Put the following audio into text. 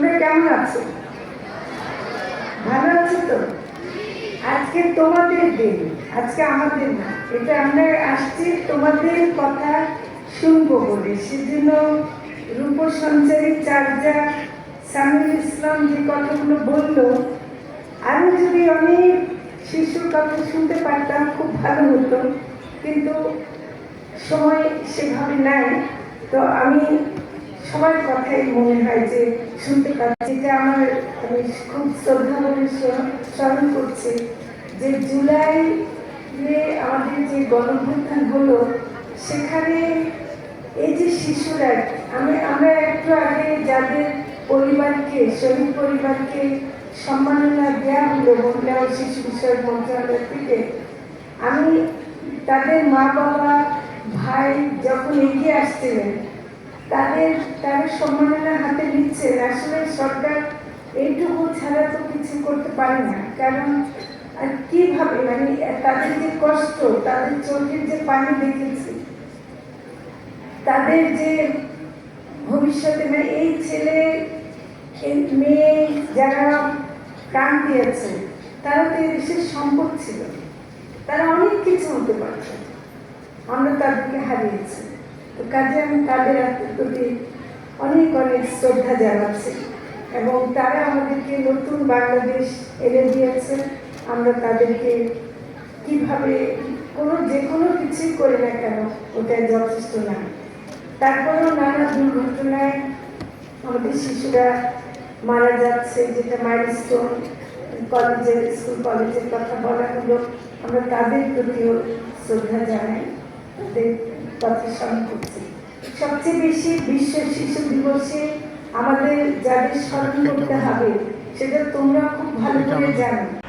তোমরা কেমন আছো? ভালো আছো তো? আজকে তোমাদের দিন, আজকে আমাদের না, এটা আমরা আসছি তোমাদের কথা শুনব বলে। সেজন্য রূপ সঞ্চারী চার্জা সামিউল ইসলাম যে কথাগুলো বলল, আরও যদি অনেক শিশুর কথা শুনতে পারতাম, খুব ভালো হতো। কিন্তু সময় সেভাবে নাই। তো আমি সবার কথাই মনে হয় যে শুনতে পাচ্ছি, যে আমার আমি খুব শ্রদ্ধা স্মরণ করছি যে জুলাই আমাদের যে গণভ্যুত্থান হলো, সেখানে এই যে শিশুরা, আমি, আমরা একটু আগে যাদের পরিবারকে, শহীদ পরিবারকে সম্মাননা দেওয়া হলো মহিলা ও শিশু বিষয়ক মন্ত্রণালয় থেকে, আমি তাদের মা বাবা ভাই যখন এগিয়ে আসছিলেন তাদের তারা সম্মাননা হাতে নিচ্ছেন আসলে সরকার এইটুকু ছাড়া তো কিছু করতে পারে না। কারণ কীভাবে? মানে তাদের যে কষ্ট, তাদের চোখের যে পানি দেখেছি, তাদের যে ভবিষ্যতে মানে এই ছেলে মেয়ে যারা প্রাণ দিয়েছে তারা তো এই সম্পদ ছিল। তারা অনেক কিছু হতে পারত আমরা তাদেরকে হারিয়েছি। কাজে আমি তাদের প্রতি অনেক অনেক শ্রদ্ধা জানাচ্ছি এবং তারা আমাদেরকে নতুন বাংলাদেশ এনে দিয়েছে। আমরা তাদেরকে কীভাবে, কোনো যে কোনো কিছুই করি না কেন ওটা যথেষ্ট না। তারপরেও নানা দুর্ঘটনায় আমাদের শিশুরা মারা যাচ্ছে, যেটা মাইলস্টোন কলেজের স্কুল কলেজের কথা বলা হলো। আমরা তাদের প্রতিও শ্রদ্ধা জানাই। তাদের কথা করছে। সবচেয়ে বেশি বিশ্ব শিশু দিবসে আমাদের যাদের স্মরণ করতে হবে সেটা তোমরা খুব ভালো করে জানো।